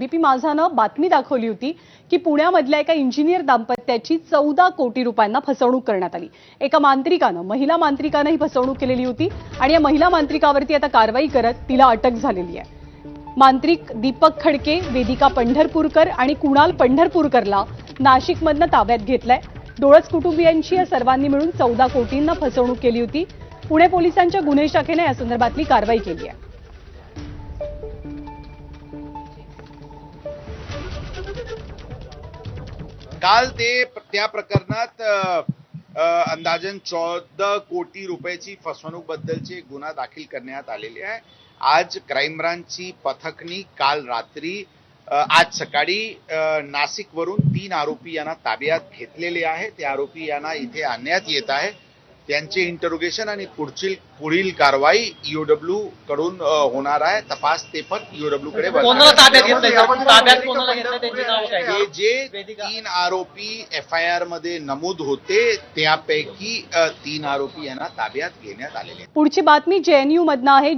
BP माझानं बातमी दाखवली होती की पुण्यामधल्या एका इंजिनियर दाम्पत्याची चौदा कोटी रुपयांना फसवणूक करण्यात आली. एका मांत्रिकानं महिला मांत्रिकानं ही फसवणूक केलेली होती आणि या महिला मांत्रिकावरती आता कारवाई करत तिला अटक झालेली आहे. मांत्रिक दीपक खडके वेदिका पंढरपूरकर आणि कुणाल पंढरपूरकरला नाशिकमधनं ताब्यात घेतलाय. डोळस कुटुंबियांची या सर्वांनी मिळून चौदा कोटींना फसवणूक केली होती. पुणे पोलिसांच्या गुन्हे शाखेने या संदर्भातली कारवाई केली आहे. काल ते त्या प्रकरणात अंदाजन चौदा कोटी रुपयाची फसवणूक बद्दलचे गुन्हा दाखल करण्यात आलेले आहे. आज क्राईम ब्रांचची पथकनी काल रात्री आज सकाळी नाशिकवरून तीन आरोपी यांना ताब्यात घेतलेले आहे. ते आरोपी यांना इथे आणण्यात येत आहे. त्यांचे इंटरोगेशन आणि पुढची पुढील कारवाई ईओडब्ल्यू कडून अ, होणार आहे. तपास ते पण ईओडब्ल्यू कडे नाव काय? हे जे. तीन आरोपी एफ आय आरमध्ये नमूद होते त्यापैकी तीन आरोपी यांना ताब्यात घेण्यात आलेले. पुढची बातमी जेएनयू मधनं आहे.